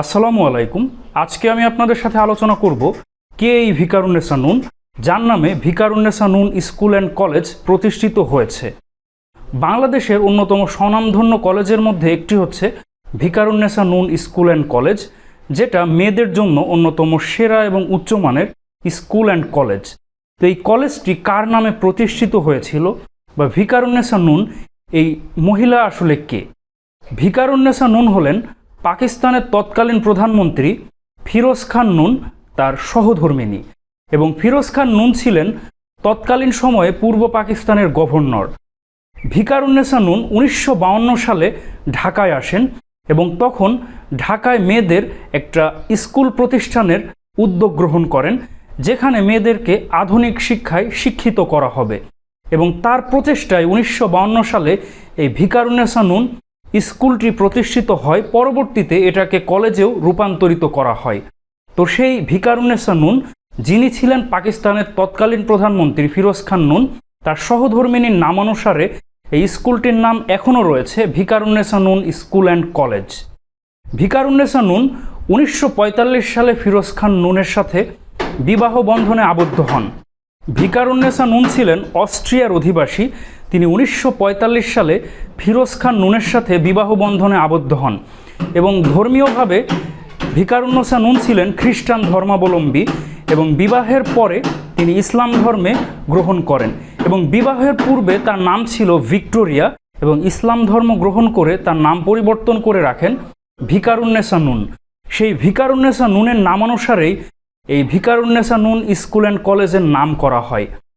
আসসালামু আলাইকুম। আজকে আমি আপনাদের সাথে আলোচনা করব কে এই ভিকারুন্নেসা নুন, যার নামে ভিকারুন্নেসা নুন স্কুল অ্যান্ড কলেজ প্রতিষ্ঠিত হয়েছে। বাংলাদেশের অন্যতম স্বনামধন্য কলেজের মধ্যে একটি হচ্ছে ভিকারুন্নেসা নুন স্কুল অ্যান্ড কলেজ, যেটা মেয়েদের জন্য অন্যতম সেরা এবং উচ্চমানের স্কুল অ্যান্ড কলেজ। তো এই কলেজটি কার নামে প্রতিষ্ঠিত হয়েছিল বা ভিকারুন্নেসা নুন, এই মহিলা আসলে কে? ভিকারুন্নেসা নুন হলেন পাকিস্তানের তৎকালীন প্রধানমন্ত্রী ফিরোজ খান নুন তার সহধর্মিনী এবং ফিরোজ খান নুন ছিলেন তৎকালীন সময়ে পূর্ব পাকিস্তানের গভর্নর। ভিকারুন্নেসা নুন উনিশশো সালে ঢাকায় আসেন এবং তখন ঢাকায় মেয়েদের একটা স্কুল প্রতিষ্ঠানের উদ্যোগ গ্রহণ করেন, যেখানে মেয়েদেরকে আধুনিক শিক্ষায় শিক্ষিত করা হবে। এবং তার প্রচেষ্টায় উনিশশো সালে এই ভিকারুন্নেসা নুন স্কুলটি প্রতিষ্ঠিত হয় পরবর্তীতে এটাকে কলেজেও রূপান্তরিত করা হয়। তো সেই ভিকারুন্নেসা নুন, যিনি ছিলেন পাকিস্তানের তৎকালীন প্রধানমন্ত্রী ফিরোজ খান নুন, তার সহধর্মিনীর নামানুসারে এই স্কুলটির নাম এখনও রয়েছে ভিকারুন্নেসা নুন স্কুল অ্যান্ড কলেজ। ভিকারুন্নেসা নুন উনিশশো পঁয়তাল্লিশ সালে ফিরোজ খান নুনের সাথে বিবাহ বন্ধনে আবদ্ধ হন। ভিকারুন্নেসা নুন ছিলেন অস্ট্রিয়ার অধিবাসী তিনি উনিশশো পঁয়তাল্লিশ সালে ফিরোজ খান নুনের সাথে বিবাহ বন্ধনে আবদ্ধ হন এবং ধর্মীয়ভাবে ভিকারুন্নেসা নুন ছিলেন খ্রিস্টান ধর্মাবলম্বী এবং বিবাহের পরে তিনি ইসলাম ধর্মে গ্রহণ করেন এবং বিবাহের পূর্বে তার নাম ছিল ভিক্টোরিয়া এবং ইসলাম ধর্ম গ্রহণ করে তার নাম পরিবর্তন করে রাখেন ভিকারুন্নেসা নুন। সেই ভিকারুন্নেসা নুনের নামানুসারেই এই ভিকারুন্নেসা নুন স্কুল অ্যান্ড কলেজের নাম করা হয়।